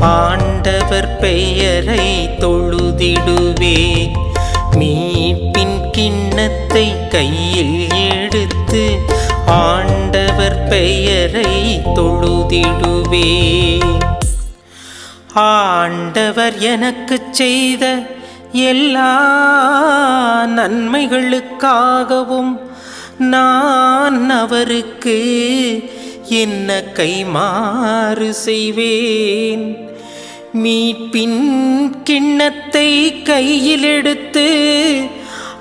ஆண்டவர் பெயரை தொழுதிடுவே. மீட்பின் கிண்ணத்தை கையில் எடுத்து ஆண்டவர் பெயரை தொழுதிடுவே. ஆண்டவர் எனக்குச் செய்த எல்லா நன்மைகளுக்காகவும் நான் அவருக்கு என்ன கைமாறு செய்வேன். மீட்பின் கிண்ணத்தை கையில் எடுத்து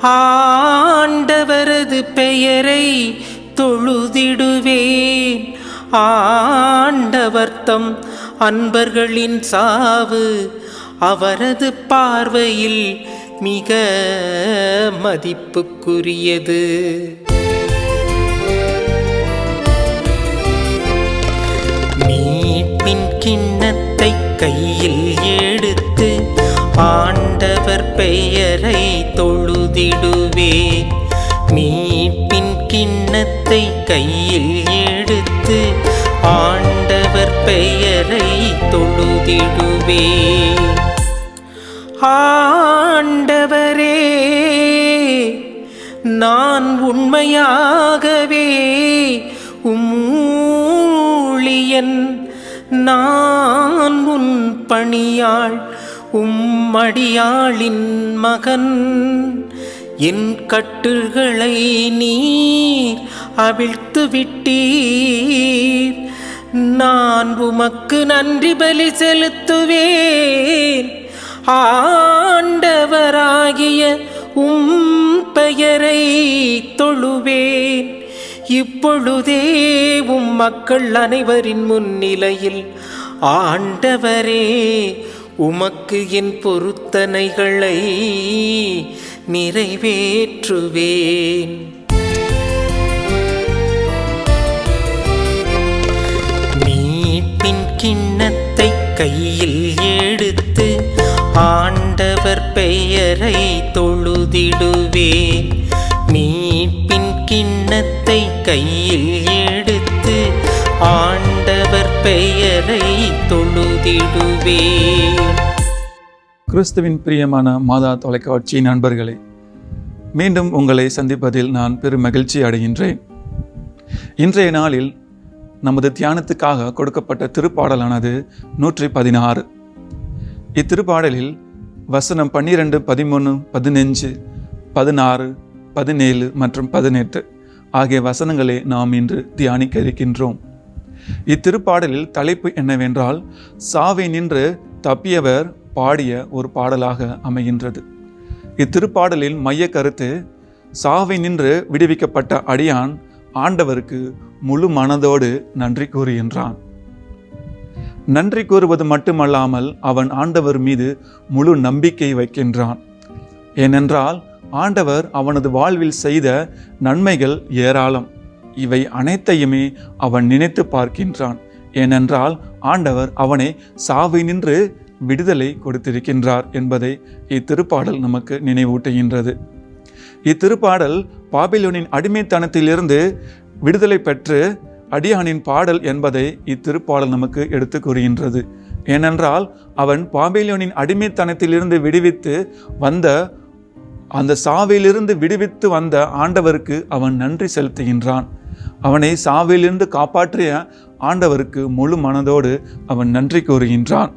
ஆண்டவரது பெயரை தொழுதிடுவேன். ஆண்டவர்த்தம் அன்பர்களின் சாவு அவரது பார்வையில் மிக மதிப்புக்குரியது. மீட்பின் கிண்ணத்தை கையில் எடுத்து ஆண்டவர் பெயரை தொழுதிடுவே. மீட்பின் கிண்ணத்தை கையில் எடுத்து ஆண்டவர் பெயரை தொழுதிடுவே. ஆண்டவரே நான் உண்மையாகவே உம்மூழியன் நான் உன் பணியாள் உம்மடியாளின் மகன். என் கட்டுகளை நீர் அவிழ்த்து விட்டீர். நான் உமக்கு நன்றி பலி செலுத்துவேன். ஆண்டவராகிய உம் பெயரை தொழுவேன். இப்பொழுதே உம் மக்கள் அனைவரின் முன்னிலையில். ஆண்டவரே உமக்கு என் பொருத்தனைகளை நிறைவேற்றுவேன். நீட்டின் கிண்ணத்தை கையில் எடுத்து ஆண்டவர் பெயரை தொழுதிடுவேன். கிண்ணத்தை கையில் எடுத்து ஆண்டவர் பெயரை தொழுதிடுவே கிறிஸ்துவின் பிரியமான மாதா தொலைக்காட்சி நண்பர்களே மீண்டும் உங்களை சந்திப்பதில் நான் பெரும் மகிழ்ச்சி அடைகின்றேன். இன்றைய நாளில் நமது தியானத்துக்காக கொடுக்கப்பட்ட திருப்பாடலானது நூற்றி பதினாறு இத்திருப்பாடலில் வசனம் பன்னிரெண்டு பதிமூணு பதினஞ்சு பதினாறு பதினேழு மற்றும் பதினெட்டு ஆகிய வசனங்களை நாம் இன்று தியானிக்க இருக்கின்றோம் இத்திருப்பாடலில் தலைப்பு என்னவென்றால் சாவை நின்று தப்பியவர் பாடிய ஒரு பாடலாக அமைகின்றது. இத்திருப்பாடலில் மைய கருத்து சாவை நின்று விடுவிக்கப்பட்ட அடியான் ஆண்டவருக்கு முழு மனதோடு நன்றி கூறுகின்றான். நன்றி கூறுவது மட்டுமல்லாமல் அவன் ஆண்டவர் மீது முழு நம்பிக்கை வைக்கின்றான். ஏனென்றால் ஆண்டவர் அவனது வாழ்வில் செய்த நன்மைகள் ஏராளம். இவை அனைத்தையுமே அவன் நினைத்து பார்க்கின்றான். ஏனென்றால் ஆண்டவர் அவனை சாவை நின்று விடுதலை கொடுத்திருக்கின்றார் என்பதை இத்திருப்பாடல் நமக்கு நினைவூட்டுகின்றது. இத்திருப்பாடல் பாபிலோனின் அடிமைத்தனத்திலிருந்து விடுதலை பெற்று அடியானின் பாடல் என்பதை இத்திருப்பாடல் நமக்கு எடுத்து கூறுகின்றது. ஏனென்றால் அவன் பாபிலோனின் அடிமைத்தனத்திலிருந்து விடுவித்து வந்த அந்த சாவிலிருந்து விடுவித்து வந்த ஆண்டவருக்கு அவன் நன்றி செலுத்துகின்றான். அவனை சாவிலிருந்து காப்பாற்றிய ஆண்டவருக்கு முழு மனதோடு அவன் நன்றி கூறுகின்றான்.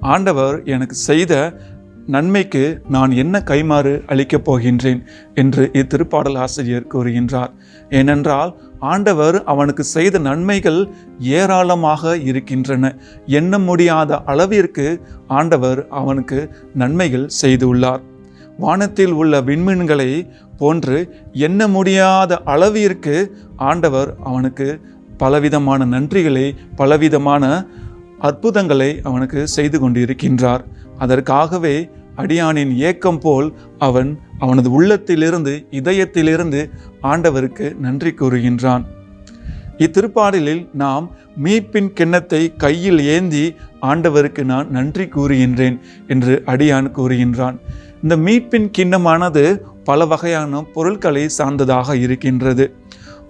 ஆண்டவர் எனக்கு செய்த நன்மைக்கு நான் என்ன கைமாறு அளிக்கப் போகின்றேன் என்று இத்திருப்பாடல் ஆசிரியர் கூறுகின்றார். ஏனென்றால் ஆண்டவர் அவனுக்கு செய்த நன்மைகள் ஏராளமாக இருக்கின்றன. எண்ண முடியாத அளவிற்கு ஆண்டவர் அவனுக்கு நன்மைகள் செய்துள்ளார். வானத்தில் உள்ள விண்மீன்களை போன்று எண்ண முடியாத அளவிற்கு ஆண்டவர் அவனுக்கு பலவிதமான நன்றிகளை பலவிதமான அற்புதங்களை அவனுக்கு செய்து கொண்டிருக்கின்றார். அதற்காகவே அடியானின் ஏக்கம் போல் அவன் அவனது உள்ளத்திலிருந்து இதயத்திலிருந்து ஆண்டவருக்கு நன்றி கூறுகின்றான். இத்திருப்பாடலில் நாம் மீட்பின் கிண்ணத்தை கையில் ஏந்தி ஆண்டவருக்கு நான் நன்றி கூறுகின்றேன் என்று அடியான் கூறுகின்றான். இந்த மீட்பின் கிண்ணமானது பல வகையான பொருட்களை சார்ந்ததாக இருக்கின்றது.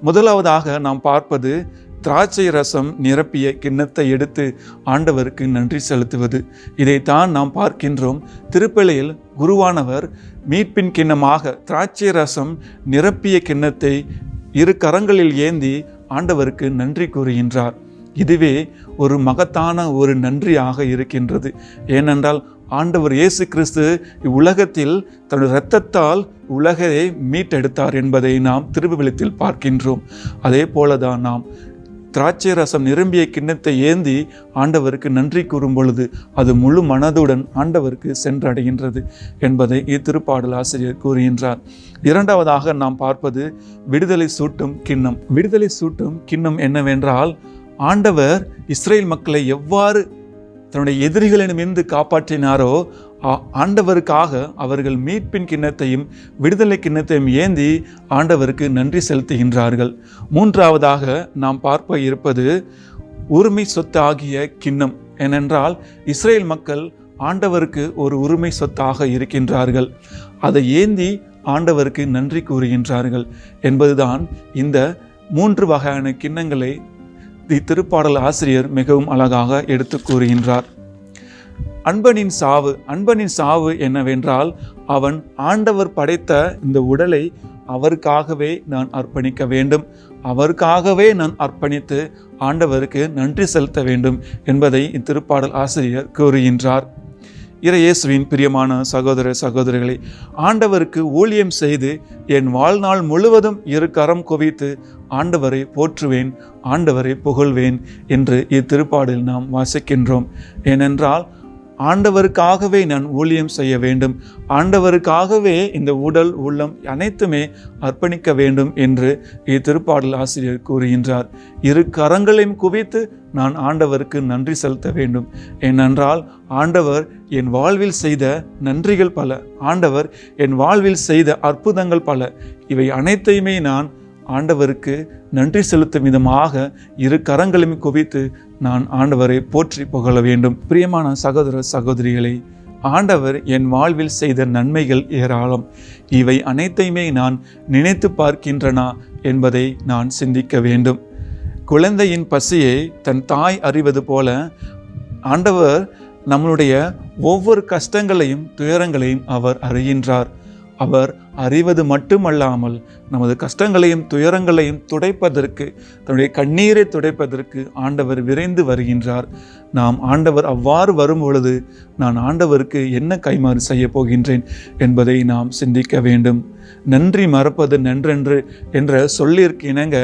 முதலாவதாக நாம் பார்ப்பது திராட்சை ரசம் நிரப்பிய கிண்ணத்தை எடுத்து ஆண்டவருக்கு நன்றி செலுத்துவது. இதைத்தான் நாம் பார்க்கின்றோம். திருப்பலியில் குருவானவர் மீட்பின் கிண்ணமாக திராட்சை ரசம் நிரப்பிய கிண்ணத்தை இரு கரங்களில் ஏந்தி ஆண்டவருக்கு நன்றி கூறுகின்றார். இதுவே ஒரு மகத்தான ஒரு நன்றியாக இருக்கின்றது. ஏனென்றால் ஆண்டவர் இயேசு கிறிஸ்து இவ்வுலகத்தில் தன்னுடைய இரத்தத்தால் உலகை மீட்டெடுத்தார் என்பதை நாம் திருவிழத்தில் பார்க்கின்றோம். அதே போலதான் நாம் திராட்சை ரசம் நிரம்பிய கிண்ணத்தை ஏந்தி ஆண்டவருக்கு நன்றி கூறும் பொழுது அது முழு மனதுடன் ஆண்டவருக்கு சென்றடைகின்றது என்பதை இத்திருப்பாடல் ஆசிரியர் கூறுகின்றார். இரண்டாவதாக நாம் பார்ப்பது விடுதலை சூட்டும் கிண்ணம். விடுதலை சூட்டும் கிண்ணம் என்னவென்றால் ஆண்டவர் இஸ்ரேல் மக்களை எவ்வாறு தன்னுடைய எதிரிகளிடமிருந்து காப்பாற்றினாரோ ஆண்டவருக்காக அவர்கள் மீட்பின் கிண்ணத்தையும் விடுதலை கிண்ணத்தையும் ஏந்தி ஆண்டவருக்கு நன்றி செலுத்துகின்றார்கள். மூன்றாவதாக நாம் பார்ப்ப இருப்பது உரிமை சொத்து ஆகிய கிண்ணம். ஏனென்றால் இஸ்ரேல் மக்கள் ஆண்டவருக்கு ஒரு உரிமை சொத்தாக இருக்கின்றார்கள். அதை ஏந்தி ஆண்டவருக்கு நன்றி கூறுகின்றார்கள் என்பதுதான் இந்த மூன்று வகையான கிண்ணங்களை இத்திருப்பாடல் ஆசிரியர் மிகவும் அழகாக எடுத்து கூறுகின்றார். அன்பனின் சாவு அன்பனின் சாவு என்னவென்றால் அவன் ஆண்டவர் படைத்த இந்த உடலை அவருக்காகவே நான் அர்ப்பணிக்க வேண்டும். அவருக்காகவே நான் அர்ப்பணித்து ஆண்டவருக்கு நன்றி செலுத்த வேண்டும் என்பதை இத்திருப்பாடல் ஆசிரியர் கூறுகின்றார். இறையேசுவின் பிரியமான சகோதர சகோதரிகளை ஆண்டவருக்கு ஊழியம் செய்து என் வாழ்நாள் முழுவதும் இரு கரம் குவித்து ஆண்டவரை போற்றுவேன் ஆண்டவரை புகழ்வேன் என்று இத்திருப்பாடில் நாம் வாசிக்கின்றோம். ஏனென்றால் ஆண்டவருக்காகவே நான் ஊழியம் செய்ய வேண்டும். ஆண்டவருக்காகவே இந்த உடல் உள்ளம் அனைத்துமே அர்ப்பணிக்க வேண்டும் என்று இத்திருப்பாடல் ஆசிரியர் கூறுகின்றார். இரு கரங்களையும் குவித்து நான் ஆண்டவருக்கு நன்றி செலுத்த வேண்டும். ஏனென்றால் ஆண்டவர் என் வாழ்வில் செய்த நன்றிகள் பல. ஆண்டவர் என் வாழ்வில் செய்த அற்புதங்கள் பல. இவை அனைத்தையுமே நான் ஆண்டவருக்கு நன்றி செலுத்தும் விதமாக இரு கரங்களையும் குவித்து நான் ஆண்டவரை போற்றி புகழ வேண்டும். பிரியமான சகோதர சகோதரிகளை ஆண்டவர் என் வாழ்வில் செய்த நன்மைகள் ஏராளம். இவை அனைத்தையுமே நான் நினைத்து பார்க்கின்றனா என்பதை நான் சிந்திக்க வேண்டும். குழந்தையின் பசியை தன் தாய் அறிவது போல ஆண்டவர் நம்மளுடைய ஒவ்வொரு கஷ்டங்களையும் துயரங்களையும் அவர் அறிகின்றார். அவர் அறிவது மட்டுமல்லாமல் நமது கஷ்டங்களையும் துயரங்களையும் துடைப்பதற்கு தன்னுடைய கண்ணீரை துடைப்பதற்கு ஆண்டவர் விரைந்து வருகின்றார். நாம் ஆண்டவர் அவ்வாறு வரும் பொழுது நான் ஆண்டவருக்கு என்ன கைமாறு செய்ய போகின்றேன் என்பதை நாம் சிந்திக்க வேண்டும். நன்றி மறப்பது நன்றென்று என்ற சொல்லிற்கு இணங்க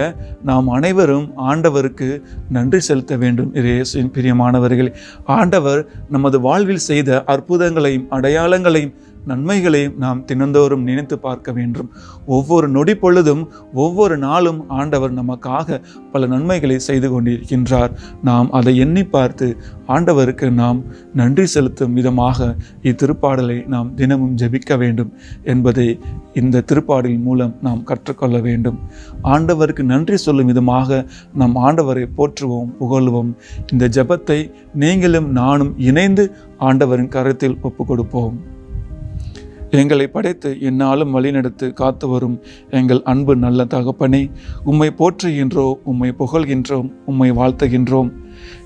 நாம் அனைவரும் ஆண்டவருக்கு நன்றி செலுத்த வேண்டும். இயேசுவின் பிரியமானவர்களே ஆண்டவர் நமது வாழ்வில் செய்த அற்புதங்களையும் அடையாளங்களையும் நன்மைகளையும் நாம் தினந்தோறும் நினைத்து பார்க்க வேண்டும். ஒவ்வொரு நொடி பொழுதும் ஒவ்வொரு நாளும் ஆண்டவர் நமக்காக பல நன்மைகளை செய்து கொண்டிருக்கின்றார். நாம் அதை எண்ணி பார்த்து ஆண்டவருக்கு நாம் நன்றி செலுத்தும் விதமாக இத்திருப்பாடலை நாம் தினமும் ஜெபிக்க வேண்டும் என்பதை இந்த திருப்பாடல் மூலம் நாம் கற்றுக்கொள்ள வேண்டும். ஆண்டவருக்கு நன்றி சொல்லும் விதமாக நாம் ஆண்டவரை போற்றுவோம் புகழுவோம். இந்த ஜெபத்தை நீங்களும் நானும் இணைந்து ஆண்டவரின் கருத்தில் ஒப்பு கொடுப்போம் எங்களை படைத்து என்னாலும் வழிநடத்து காத்து வரும் எங்கள் அன்பு நல்ல தகப்பனே உம்மை போற்றுகின்றோம் உம்மை புகழ்கின்றோம் உம்மை வாழ்த்துகின்றோம்.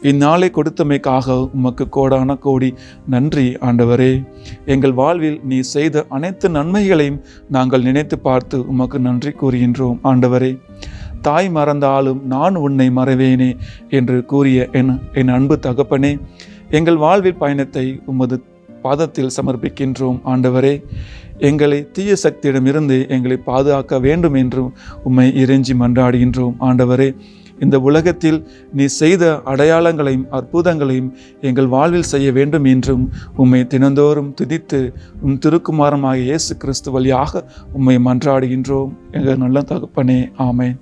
இந்நாளை கொடுத்தமைக்காக உமக்கு கோடான கோடி நன்றி ஆண்டவரே. எங்கள் வாழ்வில் நீ செய்த அனைத்து நன்மைகளையும் நாங்கள் நினைத்து பார்த்து உமக்கு நன்றி கூறுகின்றோம் ஆண்டவரே. தாய் மறந்தாலும் நான் உன்னை மறவேனே என்று கூறிய என் என் அன்பு தகப்பனே எங்கள் வாழ்வில் பயணத்தை உமது பாதத்தில் சமர்ப்பிக்கின்றோம் ஆண்டவரே. எங்களை தீய சக்தியிடமிருந்து எங்களை பாதுகாக்க வேண்டும் என்றும் உம்மை இறைஞ்சி மன்றாடுகின்றோம் ஆண்டவரே. இந்த உலகத்தில் நீ செய்த அடையாளங்களையும் அற்புதங்களையும் எங்கள் வாழ்வில் செய்ய வேண்டும் என்றும் உம்மை தினந்தோறும் துதித்து உம் திருக்குமாரமாக இயேசு கிறிஸ்து வழியாக உம்மை மன்றாடுகின்றோம். எங்கள் நல்ல தகப்பனே ஆமேன்.